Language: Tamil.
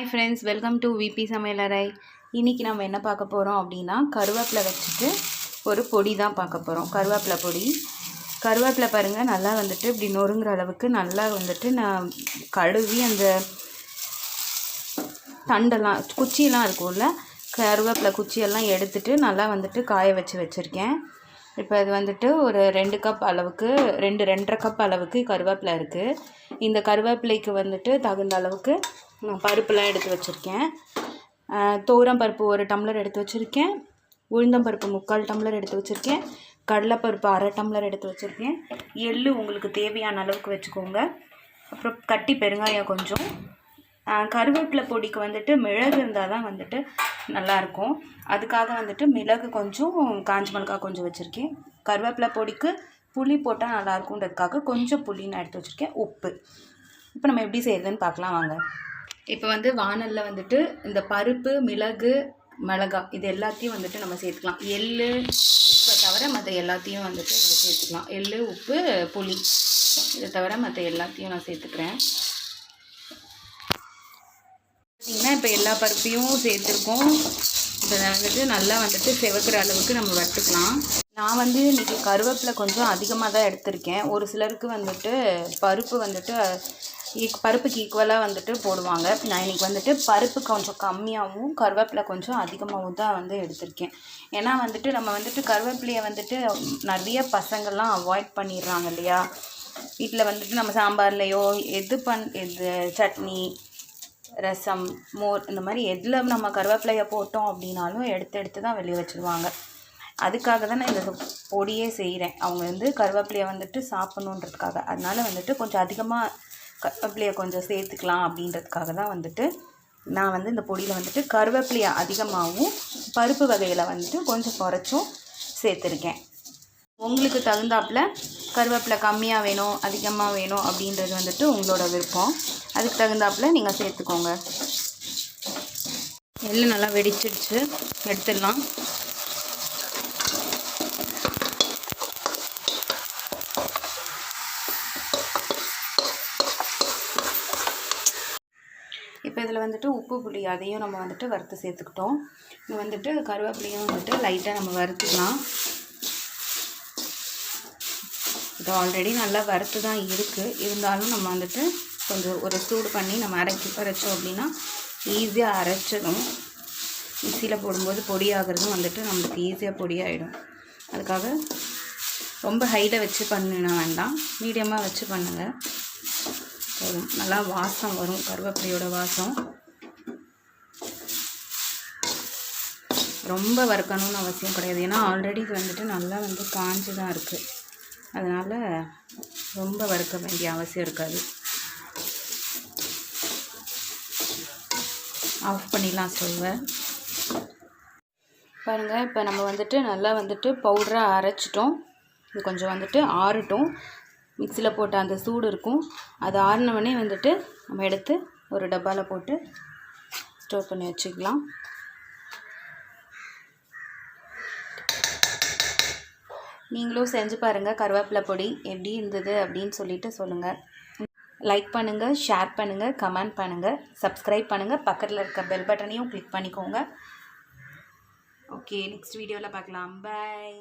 Hi friends welcome to V P சமையலறை இன்றைக்கி நம்ம என்ன பார்க்க போகிறோம் அப்படின்னா கருவேப்பிலை வச்சுட்டு ஒரு பொடி தான் பார்க்க போகிறோம் கருவேப்பிலை பொடி. கருவேப்பிலை பாருங்கள் நல்லா வந்துட்டு இப்படி நொறுங்குற அளவுக்கு நல்லா வந்துட்டு நான் கழுவி அந்த தண்டெல்லாம் குச்சியெல்லாம் இருக்கும்ல கருவேப்பிலை குச்சியெல்லாம் எடுத்துட்டு நல்லா வந்துட்டு காய வச்சு வச்சுருக்கேன். இப்போ இது வந்துட்டு ஒரு ரெண்டு கப் அளவுக்கு ரெண்டு ரெண்டரை கப் அளவுக்கு கருவேப்பிலை இருக்குது இந்த கருவேப்பிலைக்கு வந்துட்டு தகுந்த அளவுக்கு நான் பருப்புலாம் எடுத்து வச்சுருக்கேன். தோரம் பருப்பு ஒரு டம்ளர் எடுத்து வச்சுருக்கேன். உளுந்தம்பருப்பு முக்கால் டம்ளர் எடுத்து வச்சுருக்கேன். கடலைப்பருப்பு அரை டம்ளர் எடுத்து வச்சுருக்கேன். எள் உங்களுக்கு தேவையான அளவுக்கு வச்சுக்கோங்க. அப்புறம் கட்டி பெருங்காயம் கொஞ்சம். கருவேப்பிலை பொடிக்கு வந்துட்டு மிளகு இருந்தால் தான் வந்துட்டு நல்லாயிருக்கும். அதுக்காக வந்துட்டு மிளகு கொஞ்சம் காஞ்ச மிளகா கொஞ்சம் வச்சுருக்கேன். கருவேப்பிலை பொடிக்கு புளி போட்டால் நல்லாயிருக்குன்றதுக்காக கொஞ்சம் புளி நான் எடுத்து வச்சுருக்கேன். உப்பு. இப்போ நம்ம எப்படி செய்யுதுன்னு பார்க்கலாம் வாங்க. இப்போ வந்து வானலில் வந்துட்டு இந்த பருப்பு மிளகு மிளகா இது எல்லாத்தையும் வந்துட்டு நம்ம சேர்த்துக்கலாம். எள் உப்பை தவிர மற்ற எல்லாத்தையும் வந்துட்டு இதில் சேர்த்துக்கலாம். எள் உப்பு புளி இதை தவிர மற்ற எல்லாத்தையும் நான் சேர்த்துக்கிறேன். பார்த்திங்கன்னா இப்போ எல்லா பருப்பையும் சேர்த்துருக்கோம். இதை வந்துட்டு நல்லா வந்துட்டு செவக்கிற அளவுக்கு நம்ம வறுத்துக்கலாம். நான் வந்து இன்றைக்கி கருவேப்பிலை கொஞ்சம் அதிகமாக தான் எடுத்திருக்கேன். ஒரு சிலருக்கு வந்துட்டு பருப்பு வந்துட்டு பருப்புக்கு ஈக்குவலாக வந்துட்டு போடுவாங்க. நான் இன்றைக்கி வந்துட்டு பருப்பு கொஞ்சம் கம்மியாகவும் கருவேப்பிலை கொஞ்சம் அதிகமாகவும் தான் வந்து எடுத்திருக்கேன். ஏன்னா வந்துட்டு நம்ம வந்துட்டு கருவேப்பிலையை வந்துட்டு நிறைய பசங்கள்லாம் அவாய்ட் பண்ணிடுறாங்க இல்லையா? வீட்டில் வந்துட்டு நம்ம சாம்பார்லேயோ எது பண் எது சட்னி ரசம் மோர் இந்த மாதிரி எதில் நம்ம கருவேப்பிலையை போட்டோம் அப்படின்னாலும் எடுத்து எடுத்து தான் வெளியே வச்சுருவாங்க. அதுக்காக தான் நான் இந்த பொடியே செய்கிறேன் அவங்க வந்து கருவேப்பிலையை வந்துட்டு சாப்பிட்ணுன்றதுக்காக. அதனால் வந்துட்டு கொஞ்சம் அதிகமாக கருவேப்பிலையை கொஞ்சம் சேர்த்துக்கலாம் அப்படின்றதுக்காக தான் வந்துட்டு நான் வந்து இந்த பொடியில் வந்துட்டு கருவேப்பிலையை அதிகமாகவும் பருப்பு வகையில் வந்துட்டு கொஞ்சம் குறைச்சும் சேர்த்துருக்கேன். உங்களுக்கு தகுந்தாப்பில் கருவேப்பிலை கம்மியாக வேணும் அதிகமாக வேணும் அப்படின்றது வந்துட்டு உங்களோட விருப்பம். அதுக்கு தகுந்தாப்பில் நீங்கள் சேர்த்துக்கோங்க. எல்லாம் நல்லா வெடிச்சிடுச்சு. எடுத்துடலாம். இப்போ இதில் வந்துட்டு உப்பு புளி அதையும் நம்ம வந்துட்டு வறுத்து சேர்த்துக்கிட்டோம். இது வந்துட்டு கருவேப்பிலையும் வந்துட்டு லைட்டாக நம்ம வறுத்துக்கலாம். இது ஆல்ரெடி நல்லா வறுத்து தான் இருக்குது இருந்தாலும் நம்ம வந்துட்டு கொஞ்சம் ஒரு சூடு பண்ணி நம்ம அரைச்சி அரைச்சோம் அப்படின்னா ஈஸியாக அரைச்சிடும். மிக்சியில் போடும்போது பொடியாகிறதும் வந்துட்டு நம்மளுக்கு ஈஸியாக பொடியாகிடும் அதுக்காக ரொம்ப ஹைட்டாக வச்சு பண்ணினா வேண்டாம். மீடியமாக வச்சு பண்ணுங்கள் போதும். நல்லா வாசம் வரும். கருவேப்பிலையோட வாசம். ரொம்ப வறுக்கணும்னு அவசியம் கிடையாது. ஏன்னா ஆல்ரெடி இது வந்துட்டு நல்லா வந்து காஞ்சி தான் இருக்குது அதனால் ரொம்ப வறுக்க வேண்டிய அவசியம் இருக்காது. ஆஃப் பண்ணிடலாம் ஸ்டவ்வை பாருங்கள் இப்போ நம்ம வந்துட்டு நல்லா வந்துட்டு பவுடராக அரைச்சிட்டோம். இது கொஞ்சம் வந்துட்டு ஆறட்டும். மிக்சியில் போட்ட அந்த சூடு இருக்கும். அது ஆறினவொடனே வந்துட்டு நம்ம எடுத்து ஒரு டப்பாவில் போட்டு ஸ்டோர் பண்ணி வச்சுக்கலாம். நீங்களும் செஞ்சு பாருங்கள் கருவேப்பிலை பொடி எப்படி இருந்தது அப்படின்னு சொல்லிட்டு சொல்லுங்கள் லைக் பண்ணுங்கள் ஷேர் பண்ணுங்கள் கமெண்ட் பண்ணுங்கள் சப்ஸ்கிரைப் பண்ணுங்கள் பக்கத்தில் இருக்க பெல் பட்டனையும் கிளிக் பண்ணிக்கோங்க. ஓகே நெக்ஸ்ட் வீடியோவில் பார்க்கலாம். பாய்